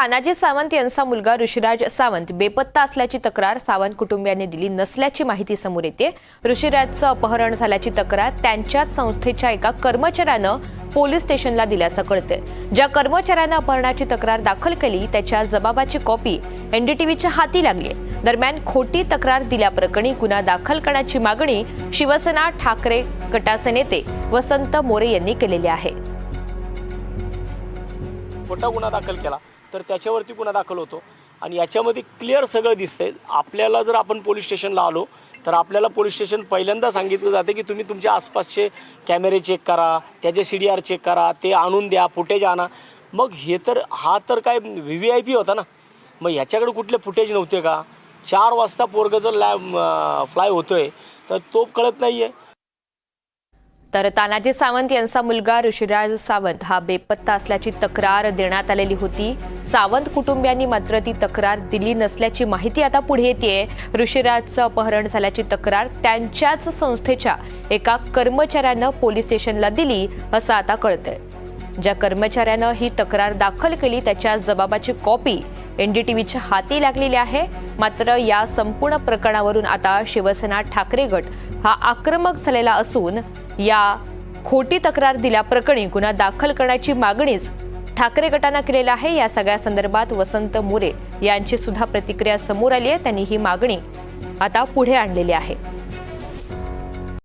तानाजी सावंत यांचा मुलगा ऋषिराज सावंत बेपत्ता असल्याची तक्रार सावंत कुटुंबियांनी दिली नसल्याची माहिती समोर येते. ऋषिराजचं अपहरण झाल्याची तक्रार त्यांच्याच संस्थेच्या एका कर्मचाऱ्यानं पोलीस स्टेशनला दिल्याचं कळते ज्या कर्मचाऱ्यानं अपहरणाची तक्रार दाखल केली त्याच्या जबाबाची कॉपी एनडीटीव्हीच्या हाती लागली दरम्यान खोटी तक्रार दिल्याप्रकरणी गुन्हा दाखल करण्याची मागणी शिवसेना ठाकरे गटाचे नेते वसंत मोरे यांनी केलेली आहे. खोटा गुन्हा दाखल केला. तर त्याच्यावरती गुन्हा दाखल होतो. आणि याच्यामध्ये क्लिअर सगळं दिसतंय. आपल्याला जर आपण पोलीस स्टेशनला आलो तर आपल्याला पोलीस स्टेशन पहिल्यांदा सांगितलं जाते की तुम्ही तुमच्या आसपासचे कॅमेरे चेक करा त्याचे सी डी आर चेक करा ते आणून द्या फुटेज आणा. मग हे तर हा तर काय व्ही व्ही आय पी होता ना? मग ह्याच्याकडे कुठले फुटेज नव्हते का? चार वाजता पोरगं जर लॅ फ्लाय होतोय तर तो कळत नाही आहे तर तानाजी सावंत यांचा मुलगा ऋषिराज सावंत हा बेपत्ता असल्याची तक्रार देण्यात आलेली होती. सावंत कुटुंबियांनी मात्र ती तक्रार दिली नसल्याची माहिती आता पुढे येते ऋषिराजचं अपहरण झाल्याची तक्रार त्यांच्याच संस्थेच्या एका कर्मचाऱ्यानं पोलीस स्टेशनला दिली असं आता कळतंय. ज्या कर्मचाऱ्यानं ही तक्रार दाखल केली त्याच्या जबाबाची कॉपी एनडीटीव्हीच्या हाती लागलेली आहे. मात्र या संपूर्ण प्रकरणावरून आता शिवसेना ठाकरे गट हा आक्रमक झालेला असून या खोटी तक्रार दिल्याप्रकरणी गुन्हा दाखल करण्याची मागणीच ठाकरे गटानं केलेला आहे. या सगळ्या संदर्भात वसंत मोरे यांची सुद्धा प्रतिक्रिया समोर आली आहे. त्यांनी ही मागणी आता पुढे आणलेली आहे.